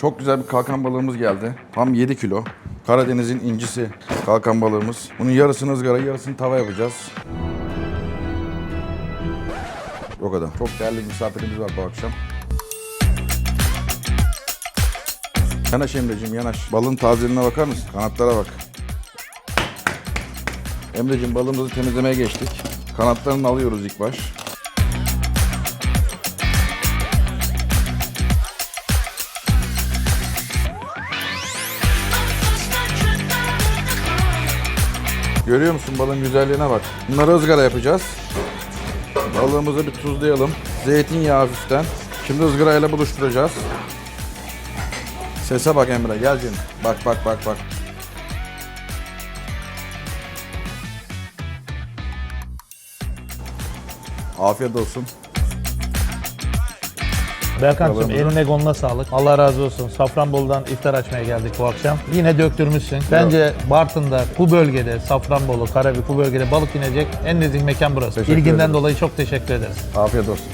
Çok güzel bir kalkan balığımız geldi. Tam 7 kilo. Karadeniz'in incisi kalkan balığımız. Bunun yarısını ızgara, yarısını tava yapacağız. O kadar. Çok değerli misafirimiz var bu akşam. Yanaş Emre'cim yanaş. Balın tazeliğine bakar mısın? Kanatlara bak. Emre'cim balığımızı temizlemeye geçtik. Kanatlarını alıyoruz ilk baş. Görüyor musun balın güzelliğine bak. Bunları ızgara yapacağız. Balığımızı bir tuzlayalım. Zeytinyağı hafiften. Şimdi ızgarayla buluşturacağız. Sese bak Emre gel canım. Bak bak bak bak. Afiyet olsun. Berkancığım eline koluna sağlık. Allah razı olsun. Safranbolu'dan iftar açmaya geldik bu akşam. Yine döktürmüşsün. Bence Bartın'da bu bölgede Safranbolu, Karabük bu bölgede balık inecek en nezih mekan burası. Teşekkür İlginden ederim. dolayı çok teşekkür ederiz. Afiyet olsun.